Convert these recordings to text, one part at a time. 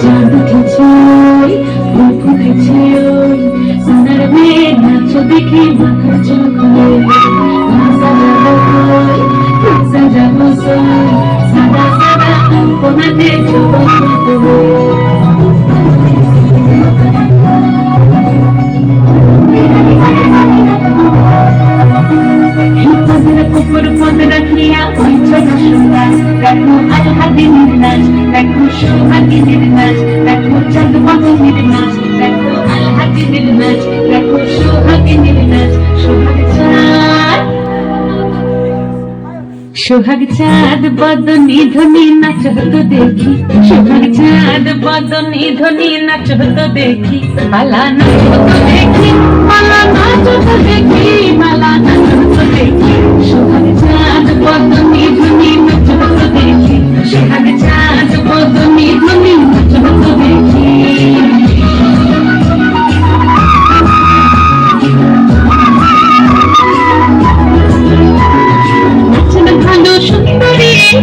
চাঁদ উঠেছে ফুল ফুটেছে সোনার মেয়ে নাচ দেখে চোখ হয়ে সাজাবো সাদা সাদা কোনাতে ছোট ছোট পদের সোহাগ চাঁদ বদনি ধ্বনি নাচ হতো দেখি। সোহাগ চাঁদ বদনি ধ্বনি নাচ হতো দেখি। পালা নাচ হতো দেখি, পালা নাচ হতো দেখি।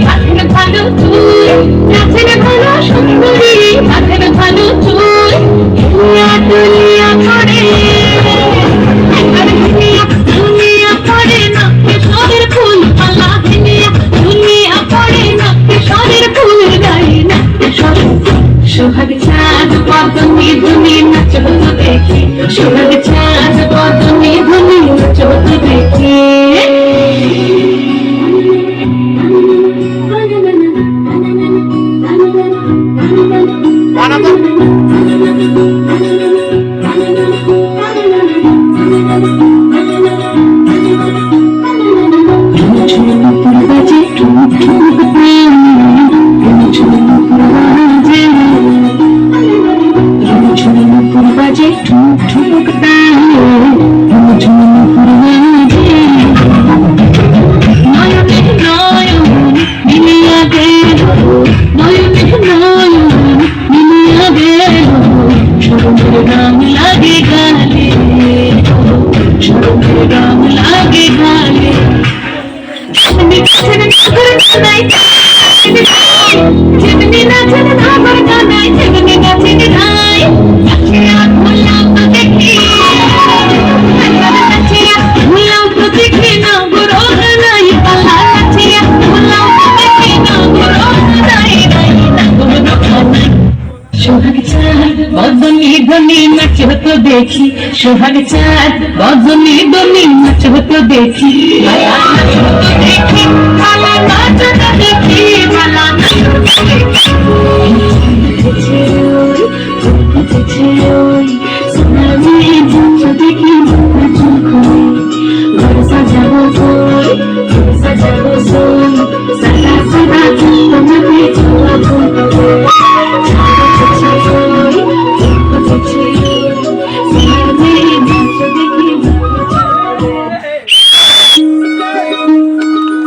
মাথের ভালো চুল নাচেন ভালো সুন্দরী মাথের ভালো সোহাগ চাঁদ পদনি ধুনি নাচ হতো দেখি। সোহাগ চাঁদ পদনি ধুনি Thank you. বদনি ধনি নাচ হতো দেখি সোহাগ চাঁদ বদনি ধনি নাচ হতো দেখি দেখি।